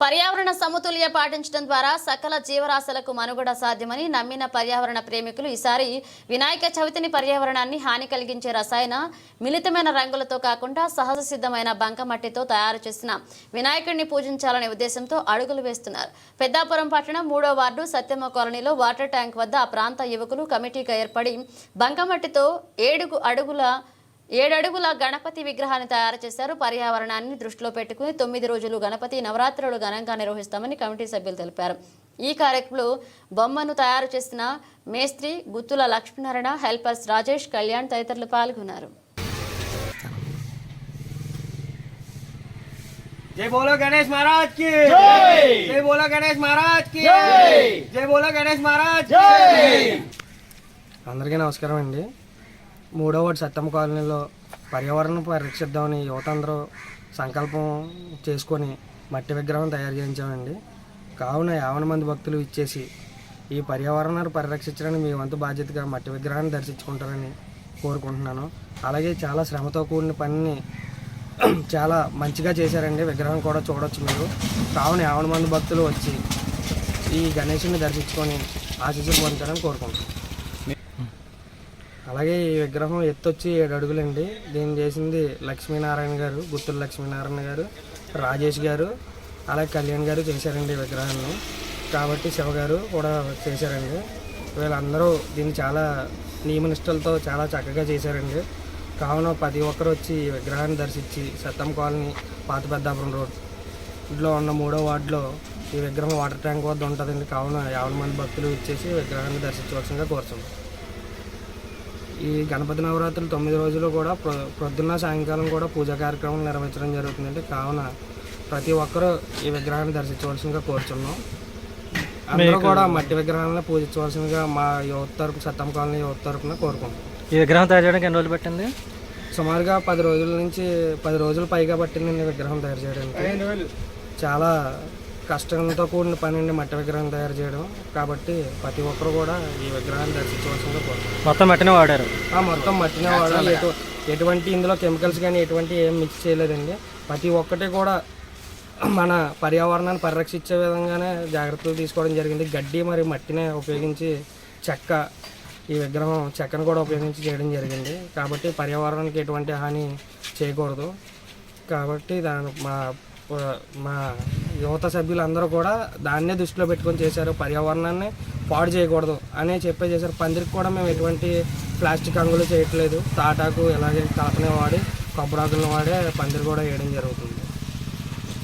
పర్యావరణ సమతుల్య పాటించడం ద్వారా సకల జీవరాశులకు మనుగడ సాధ్యమని నమ్మిన పర్యావరణ ప్రేమికులు ఈసారి వినాయక చవితిని పర్యావరణాన్ని హాని కలిగించే రసాయన మిళితమైన రంగులతో కాకుండా సహజ సిద్ధమైన బంకమట్టితో తయారు చేసిన వినాయకుడిని పూజించాలనే ఉద్దేశంతో అడుగులు వేస్తున్నారు. పెద్దాపురం పట్టణం మూడో వార్డు సత్యమ్మ కాలనీలో వాటర్ ట్యాంక్ వద్ద ఆ ప్రాంత యువకులు కమిటీగా ఏర్పడి బంకమట్టితో ఏడుగు అడుగుల ఏడడుగుల గణపతి విగ్రహాన్ని తయారు చేశారు. పర్యావరణాన్ని దృష్టిలో పెట్టుకుని తొమ్మిది రోజులు గణపతి నవరాత్రులు ఘనంగా నిర్వహిస్తామని కమిటీ సభ్యులు తెలిపారు. ఈ కార్యక్రమంలో బొమ్మను తయారు చేసిన మేస్త్రి గుత్తుల లక్ష్మీనారాయణ హెల్పర్స్ రాజేష్ కళ్యాణ్ తదితరులు పాల్గొన్నారు. జై బోలో గణేష్ మహారాజ్కి! జై! బోలో గణేష్ మహారాజ్కి! జై! బోలో గణేష్ మహారాజ్ అందరికీ నమస్కారం అండి. మూడో వార్డు సత్తమ్మ కాలనీలో పర్యావరణం పరిరక్షిద్దామని యువత అందరూ సంకల్పం చేసుకొని మట్టి విగ్రహం తయారు చేయించామండి. కావున యావన మంది భక్తులు ఇచ్చేసి ఈ పర్యావరణాన్ని పరిరక్షించడానికి మీ వంతు బాధ్యతగా మట్టి విగ్రహాన్ని దర్శించుకుంటారని కోరుకుంటున్నాను. అలాగే చాలా శ్రమతో కూడిన పనిని చాలా మంచిగా చేశారండి. విగ్రహం కూడా చూడొచ్చు మీరు. కావున యావన మంది భక్తులు వచ్చి ఈ గణేషుని దర్శించుకొని ఆశీస్సులు పొందుతారని కోరుకుంటున్నాను. అలాగే ఈ విగ్రహం ఎత్తు వచ్చి ఏడు అడుగులండి. దీన్ని చేసింది లక్ష్మీనారాయణ గారు గుత్తుల లక్ష్మీనారాయణ గారు రాజేష్ గారు అలాగే కళ్యాణ్ గారు చేశారండి ఈ విగ్రహాన్ని. కాబట్టి శివ గారు కూడా చేశారండి. వీళ్ళందరూ దీన్ని చాలా నియమనిష్టలతో చాలా చక్కగా చేశారండి. కావున ప్రతి ఒక్కరు వచ్చి ఈ విగ్రహాన్ని దర్శించి సత్తం కాలనీ పాత పెద్దాపురం ఇంట్లో ఉన్న మూడో వార్డులో ఈ విగ్రహం వాటర్ ట్యాంక్ వద్ద ఉంటుందండి. కావున యాభై మంది భక్తులు ఇచ్చేసి విగ్రహాన్ని దర్శించవలసిందిగా కోరుతున్నాం. ఈ గణపతి నవరాత్రులు తొమ్మిది రోజులు కూడా ప్రొ- ప్రొద్దున్న సాయంకాలం కూడా పూజా కార్యక్రమం నిర్వహించడం జరుగుతుందండి. కావున ప్రతి ఒక్కరూ ఈ విగ్రహాన్ని దర్శించవలసిందిగా కోరుచున్నాం. అందరూ కూడా మట్టి విగ్రహాలను పూజించవలసిందిగా మా యువత తరపు సత్తం కాలనీ యువత తరపున కోరుకుంటాం ఈ విగ్రహం తయారు చేయడానికి ఎన్ని రోజులు పట్టింది? సుమారుగా పది రోజుల నుంచి పది రోజులు పైగా పట్టిందండి ఈ విగ్రహం తయారు చేయడానికి. చాలా కష్టంతో కూడిన పని అండి మట్టి విగ్రహం తయారు చేయడం. కాబట్టి ప్రతి ఒక్కరు కూడా ఈ విగ్రహాన్ని దర్శించవలసిందిగా కోరుకుంటాం మొత్తం మట్టినే వాడారు? ఆ మొత్తం మట్టినే వాడాలి. ఎటు ఎటువంటి ఇందులో కెమికల్స్ కానీ ఎటువంటి ఏం మిక్స్ చేయలేదండి. ప్రతి ఒక్కటి కూడా మన పర్యావరణాన్ని పరిరక్షించే విధంగానే జాగ్రత్తలు తీసుకోవడం జరిగింది. గడ్డి మరి మట్టినే ఉపయోగించి చెక్క ఈ విగ్రహం చెక్కను కూడా ఉపయోగించి చేయడం జరిగింది. కాబట్టి పర్యావరణానికి ఎటువంటి హాని చేయకూడదు. కాబట్టి దాని మా మా యువత సభ్యులందరూ కూడా దాన్నే దృష్టిలో పెట్టుకొని చేశారు. పర్యావరణాన్ని పాడు చేయకూడదు అనే చెప్పే చేశారు. పందిరికి కూడా మేము ఎటువంటి ప్లాస్టిక్ అంగులు చేయట్లేదు. తాటాకు ఇలాగే కలపనే వాడి కొబ్బరాకులను వాడే పందిరి కూడా వేయడం జరుగుతుంది.